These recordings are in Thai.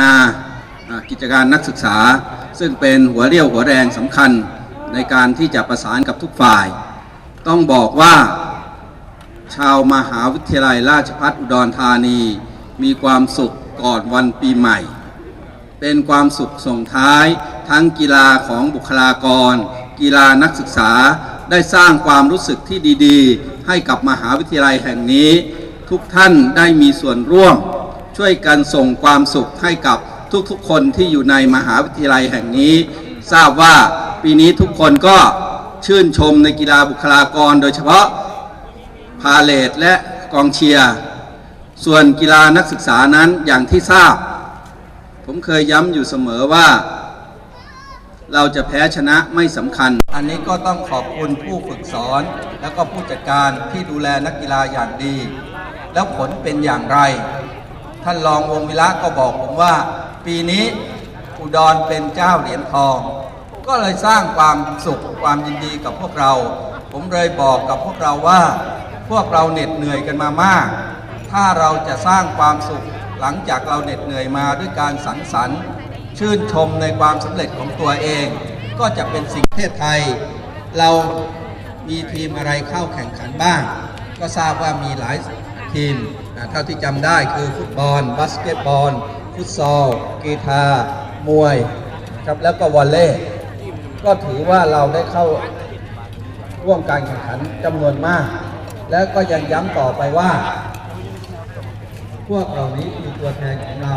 นากิจการนักศึกษา ซึ่งเป็นหัวเรี่ยวหัวแรงสำคัญในการที่จะประสานกับทุกฝ่าย ต้องบอกว่าชาวมหาวิทยาลัยราชภัฏอุดรธานี มีความสุขก่อนวันปีใหม่ เป็นความสุขส่งท้ายทั้งกีฬาของบุคลากร กีฬานักศึกษาได้สร้างความรู้สึกที่ดี ๆ ให้กับมหาวิทยาลัยแห่งนี้ ทุกท่านได้มีส่วนร่วม ช่วยกันส่งความสุขให้กับทุกๆ คนที่อยู่ในมหาวิทยาลัยแห่งนี้ ทราบว่าปีนี้ทุกคนก็ชื่นชมในกีฬาบุคลากร โดยเฉพาะพาเลทและกองเชียร์ส่วนกีฬานักศึกษานั้นอย่างที่ทราบ ผมเคยย้ำอยู่เสมอว่า เราจะแพ้ชนะไม่สำคัญ อันนี้ก็ต้องขอบคุณผู้ฝึกสอน แล้วก็ผู้จัดการที่ดูแลนักกีฬาอย่างดี แล้วผลเป็นอย่างไร ท่านรองวงวิระก็บอกผมว่า ปีนี้อุดรเป็นเจ้าเหรียญทอง ก็เลยสร้างความสุขความยินดีกับพวกเรา ผมเลยบอกกับพวกเราว่า พวกเราเหน็ดเหนื่อยกันมามาก ถ้าเราจะสร้างความสุขหลังจากเราเหน็ดเหนื่อยมาด้วยการสังสรรค์ ชื่นชมในความสำเร็จของตัวเอง ก็จะเป็นสิ่งประเทศไทย เรามีทีมอะไรเข้าแข่งขันบ้าง ก็ทราบว่ามีหลาย ทีมเท่าที่จำได้คือฟุตบอลบาสเกตบอลฟุตซอลกีฬามวยครับแล้วก็วอลเลย์ก็ถือว่าเราได้เข้าร่วมการแข่งขันจำนวนมาก แล้วก็ยังย้ำต่อไปว่า พวกเหล่านี้คือตัวแทนของเรา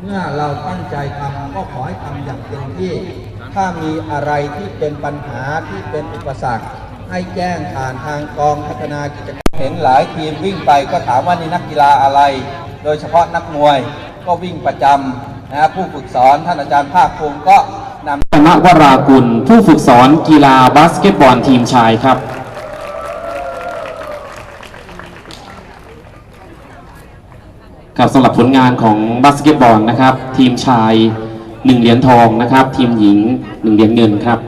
เมื่อเราตั้งใจทำก็ขอให้ทำอย่างเต็มที่ ถ้ามีอะไรที่เป็นปัญหาที่เป็นอุปสรรค ให้แจ้งผ่านทางกองพัฒนากิจกรร เห็นหลายทีมวิ่งไปก็ถามว่านี่นักกีฬาอะไร โดยเฉพาะนักมวยก็วิ่งประจำนะผู้ฝึกสอนท่านอาจารย์ภาคภูมิก็นำธนวรากุล ผู้ฝึกสอนกีฬาบาสเกตบอลทีมชายครับครับสำหรับผลงานของบาสเกตบอลนะครับ ทีมชาย 1 เหรียญทองนะครับ ทีมหญิง 1 เหรียญเงินครับ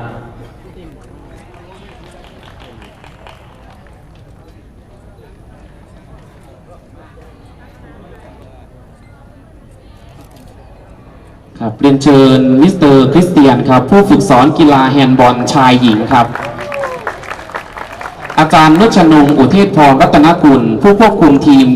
ครับเรียนเชิญมิสเตอร์คริสเตียนครับ ผู้ฝึกสอนกีฬาแฮนด์บอลชายหญิงครับ อาจารย์นุชนงอุเทศพรรัตนกุล ผู้ควบคุมทีม